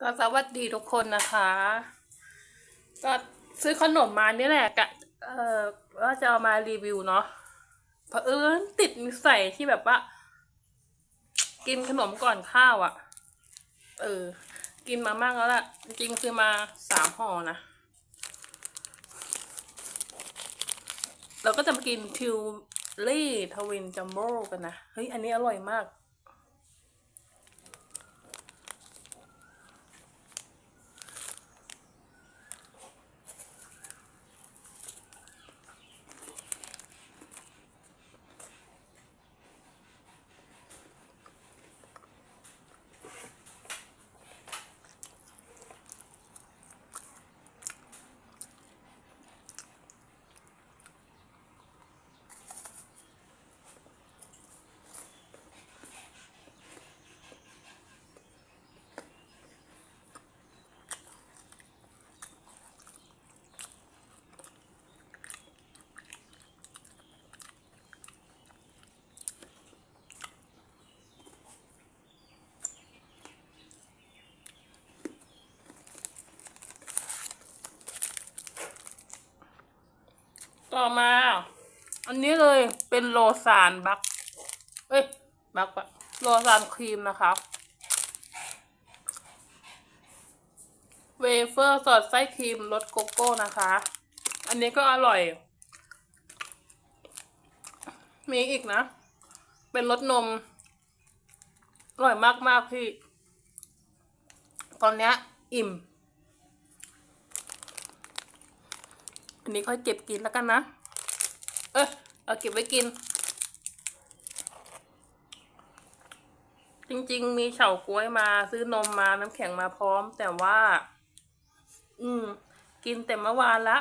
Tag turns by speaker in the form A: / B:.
A: ก็สวัสดีทุกคนนะคะ ก็ซื้อขนมมานี่แหละกะเออว่าจะเอามารีวิวเนาะเผอิญติดนิสัยที่แบบว่า กินขนมก่อนข้าวอะ่ะ เออ กินมามั่งแล้วล่ะ จริงๆคือมาสามห่อนะเราก็จะมากินทิวลี่ทวินจัมโบ้กันนะ เฮ้ย อันนี้อร่อยมาก ต่อมา อันนี้เลยเป็นโลซานบักเอ้ยบักปะโลซานครีมนะคะ เวเฟอร์สอดไส้ครีมรสโกโก้นะคะ อันนี้ก็อร่อย มีอีกนะ เป็นรสนม อร่อยมากๆพี่ ตอนเนี้ยอิ่ม อันนี้ค่อยเก็บกินแล้วกันนะ เออเอาเก็บไว้กิน จริงๆ มีเฉาก้วยมาซื้อนมมาน้ำแข็งมาพร้อม แต่ว่า อืม กินแต่เมื่อวานละ